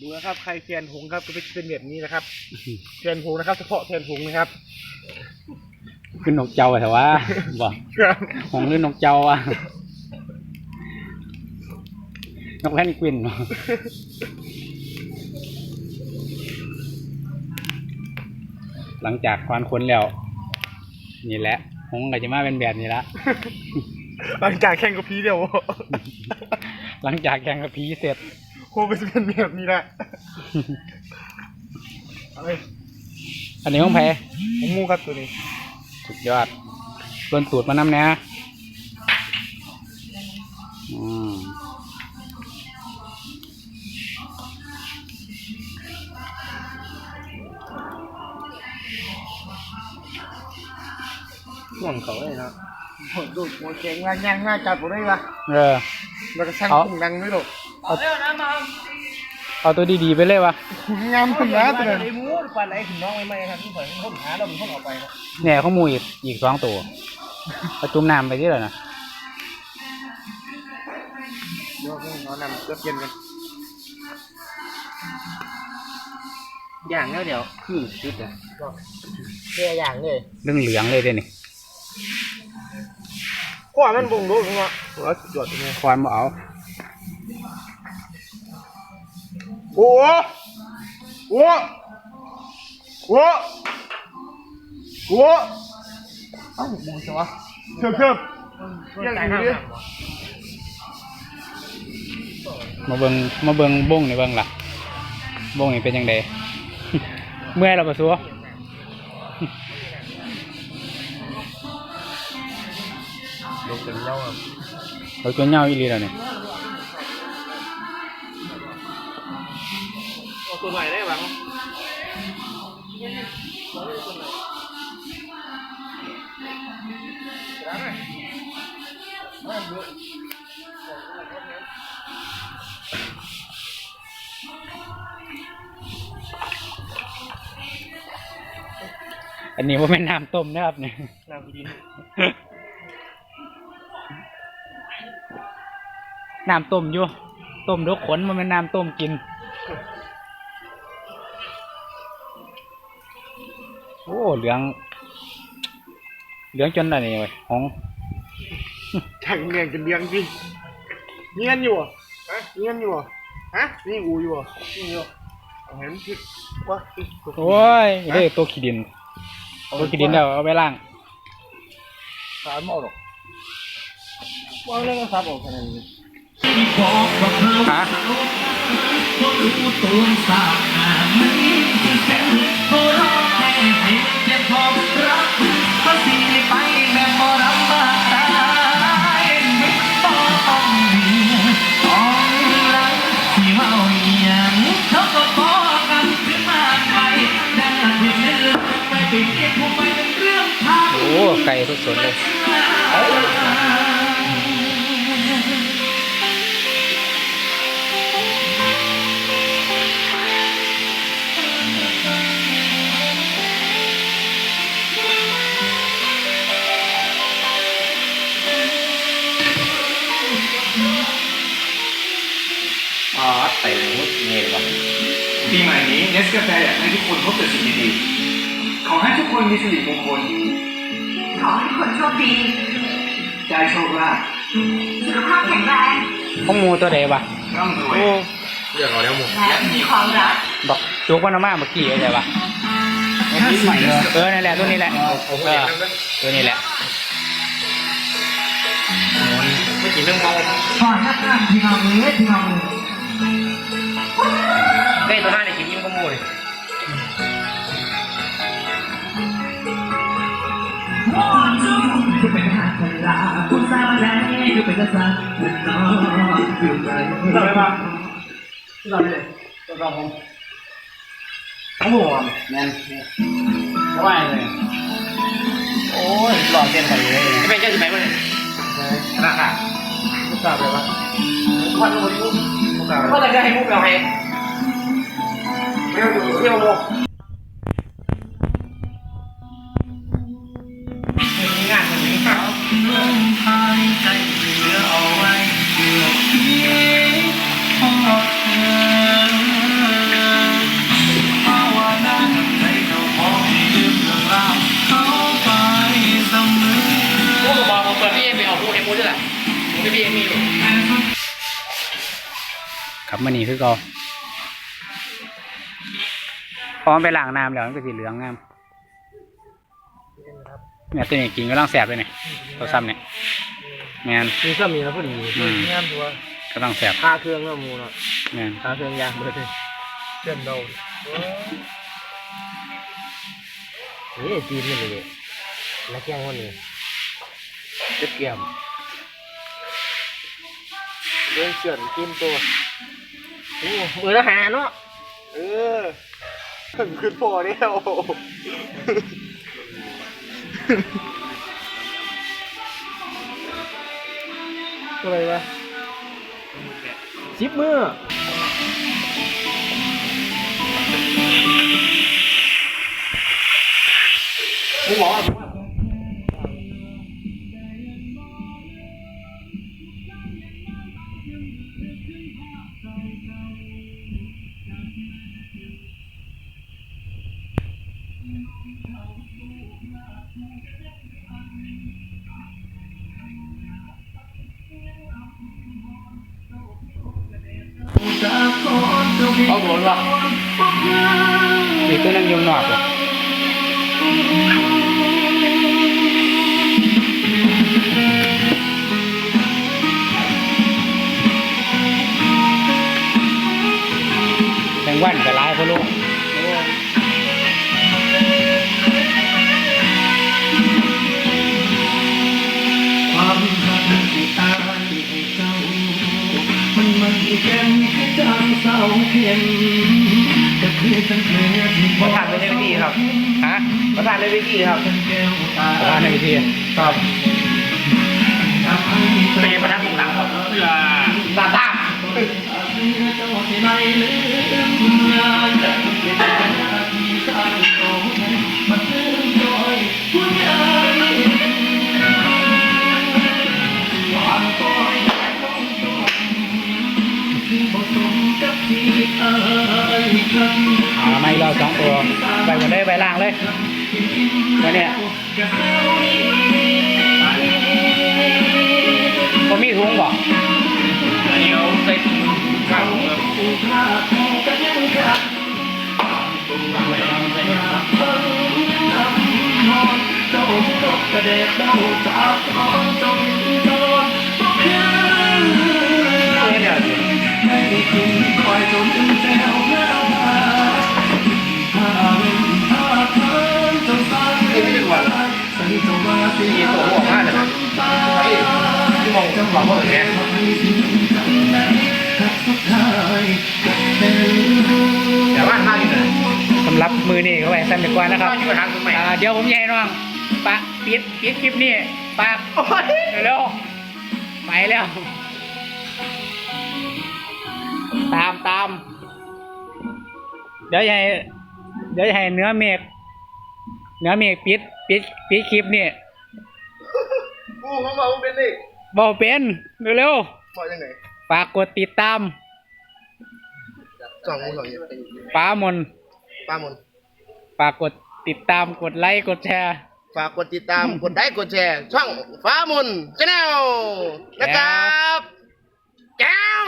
ดูนะครับใครเทียนหงส์ครับก็เป็นแบบนี้นะครับเทียนหงส์นะครับ เฉพาะเทียนหงส์นะครับขึ้นนกเจ้าแต่ว่าบอกครับหงหรือนกเจ้าอะนกแพนกวินบ่หลังจากควานคนแล้ว นี่แหละหงก็จะมาเป็นแบบนี้ละหลังจากแข่งกับพีเดียวหลังจากแข่งกับผีเสร็จ โคก็จะเป็นแบบนี้แหละเอาเลยอันนี้ของแพ้ผมงูครับตัวนี้สุดยอดเปิ้นตูดมานำแนะอืมห่วงเขาเลยนะโหดูหัวเก่งมากย่างหน้าจับผมได้ปะเออ แล้วก็ช่างเอา พุ่งดังไม่หรอก เอาเอาตัวดีๆไปเลยวะงามคนนะตัวนั้นไอ้หมูปลาไหลถึงน้องไม่ไหมครับที่ผมค้นหาเราเป็นคนออกไปครับเนี่ยเขามูอีกอีกสองตัวเอาจุ่มน้ำไปที่แล้วนะเดี๋ยวเรานำเลือกเย็นกันอย่างแล้วเดี๋ยวคือชุดอะแค่อย่างเลยเรื่องเหลืองเลยเด้นี่กว่ามันบ่งรู้ผมว่าหัวสุดยอดตรงนี้ควานมาเอา โอ้โหโอ้โหโอ้เอ้าบูชวะเชิบเชิบยังไงดิมาเบิงมาเบิงบ้งในเบิงล่ะบ้งนี่เป็นยังไงเมื่อยเราปะซัวลงเป็นเย้าอะเราตัวเหงาอีหลีแล้วเนี่ย เอาตัวใหม่ได้บ้างอันนี้ว่าเป็นน้ำต้มนะครับเนี่ยน้ำดินน้ำต้มอยู่ ต้มดกขนมันเป็นน้ำต้มกิน โอ้เหลืองเหลืองจนอะไรเว้ยของช่างเนียงกันเลี้ยงสิเนียนอยู่อะฮะเนียนอยู่อะฮะนี่อูอยู่อะนี่อยู่อะเอาเห็นผิดวะโอ้ยเด้ตัวขี้ดินตัวขี้ดินเดี๋ยวเอาไปล้างสามเอาหรอกวางเรื่องซับออกขนาดนี้ฮะ โอ้ไก่สดๆเลย ปีใหม่นี้เนสกาแฟอยากให้ทุกคนพบแต่สิ่งดีๆ ขอให้ทุกคนมีสิริมงคล ขอให้ทุกคนโชคดีได้โชคลาภสุขภาพแข็งแรงของหมูตัวใดวะร่ำรวยเรื่องเอาแล้วหมดและมีความรักบอกจุกวันมาเมื่อกี้อะไรวะถ้าสิ่งเออนั่นแหละตัวนี้แหละเออตัวนี้แหละไม่กินเรื่องเมาขอให้ท่านพี่น้องเอ๋ยพี่น้อ งได้ตัวห้าเนี่ยกินยิ้มก็มูเลยคือเป็นทหารพลาผู้สร้างแรงคือเป็นกษัตริย์เป็นน้องอยู่ไหนเราไปมาเราไปเลยเราผมเขาบอกว่าแม่นเพราะว่าอะไรโอ้ยหล่อเกินไปเลยจะเป็นเจ้าสิบแปดคนเลยราคาลูกสาวไปวะพันคนลูกลูกสาวก็เลยได้ให้มุกเราให้ เที่ยวอยู่เที่ยวกงบบกมาเหอเพี่เอภม่ออกบอดพี่เอ็มพูดด้วยแหละผมไม่พี่เอมีอยู่ครับมันนี่คือก็ ไปล้างน้ำแล้วมันก็สีเหลืองงามเนี่ยตัวนี้กินก็ต้องแสบเลยเนี่ยตัวซ้ำเนี่ยแมนมีก็มีแล้วพอดีอืมงามตัวก็ต้องแสบค่าเครื่องแล้วมูเนาะแมนค่าเครื่องยางเบิดเลยเชื่อมโดนนี่จีนนี่เลยแล้วแกงวันนี้เจ็บเกี่ยมเรื่องเชื่อนกินตัวโอ้มือละหาเนาะเออ ถึงขึ้นพอเนี่ยโอ้โหอะไรวะสิบมือไมึงหมอ เอาโดนวะมีตัวนึงยุง เข้มคือจางเศร้าเข็มก็คือฉันเคยที่ปอระธานไม่ได้พิธีครับฮะประธานในพิธีครับฉันแก้วตาประธานในพิธีครับให้เป็นประธานตรงหลังครับตาตาเจ้าที่ไม่ลืมงาตาำเอาไม่เราสองตัวไปหมดเลยไปล่างเลย วมีตัวหัวมากเลยนะที่มองจังหวะว่าอย่างเงี้ยแต่ว่าท่าอยู่ไหนสำหรับมือนี่เข้าไปสั้นดีกว่านะครับท่าอยู่ทางตรงไหนอ่าเดี๋ยวผมจะให้น้องปะปิดปิดคลิปนี้ปะเร็วๆไปแล้ว ตามตามเดี๋ยวจะให้เดี๋ยวจะให้เนื้อเมฆเนื้อเมฆปิด ปิดปิดคลิปนี่กูเขาบอกมึงเป็นนี่บอกเป็นเร็วบอกยังไงๆฝากกดติดตามสองมึงสองอย่างป้ามนป้ามนฝากกดติดตามกดไลค์กดแชร์ ฝากกดติดตาม กดไลค์กดแชร์ ช่องฟ้ามนชาแนลนะครับแก้ว